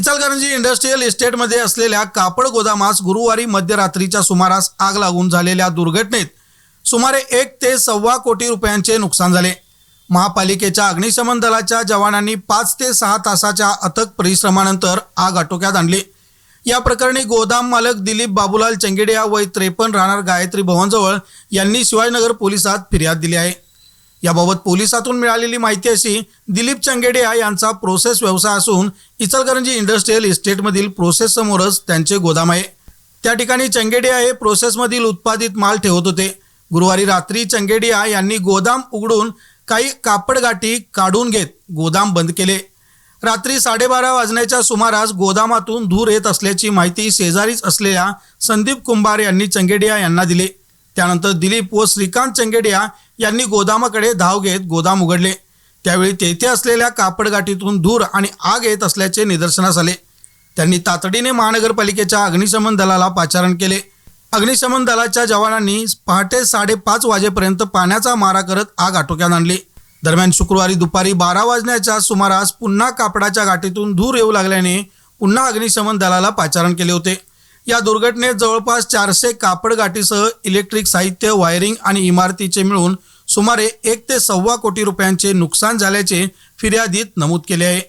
Ichalkaranji industrial इस्टेटमध्ये असलेल्या कापड गोदामास गुरुवारी मध्यरात्रीच्या सुमारास आग लागून झालेल्या दुर्घटनेत सुमारे एक ते सव्वा कोटी रुपयांचे नुकसान झाले. महापालिकेच्या अग्निशमन दलाच्या जवानांनी पाच ते सहा तासाच्या अथक परिश्रमानंतर आग आटोक्यात आणली. या प्रकरणी गोदाम मालक दिलीप बाबूलाल चंगेडिया वय त्रेपन्न राहणार गायत्री भवनजवळ यांनी शिवाजीनगर पोलिसात फिर्याद दिली आहे. याबाबत पोलिसातून मिळालेली माहिती अशी दिलीप चंगेडिया यांचा प्रोसेस व्यवसाय असून इचलकरंजी इंडस्ट्रीयल इस्टेटमधील प्रोसेस समोरच त्यांचे गोदाम आहे. त्या ठिकाणी चंगेडिया हे प्रोसेसमधील उत्पादित माल ठेवत होते. गुरुवारी रात्री चंगेडिया यांनी गोदाम उघडून काही कापडगाठी काढून घेत गोदाम बंद केले. रात्री साडेबारा वाजण्याच्या सुमारास गोदामातून धूर येत असल्याची माहिती शेजारीच असलेल्या संदीप कुंभार यांनी चंगेडिया यांना दिली. त्यानंतर दिलीप व श्रीकांत चंगेडिया यांनी गोदामाकडे धाव घेत गोदाम उघडले. त्यावेळी तेथे असलेल्या कापडगाठीतून धूर आणि आग येत असल्याचे निदर्शनास आले. त्यांनी तातडीने महानगरपालिकेच्या अग्निशमन दलाला पाचारण केले. अग्निशमन दलाच्या जवानांनी पहाटे साडेपाच वाजेपर्यंत पाण्याचा मारा करत आग आटोक्यात आणली. दरम्यान शुक्रवारी दुपारी बारा वाजण्याच्या सुमारास पुन्हा कापडाच्या गाठीतून धूर येऊ लागल्याने पुन्हा अग्निशमन दलाला पाचारण केले होते. या दुर्घटनेत जवळपास चारशे कापड गाठीसह इलेक्ट्रिक साहित्य वायरिंग आणि इमारतीचे मिळून सुमारे एक ते सव्वा कोटी रुपयांचे नुकसान झाल्याचे फिर्यादीत नमूद केले आहे.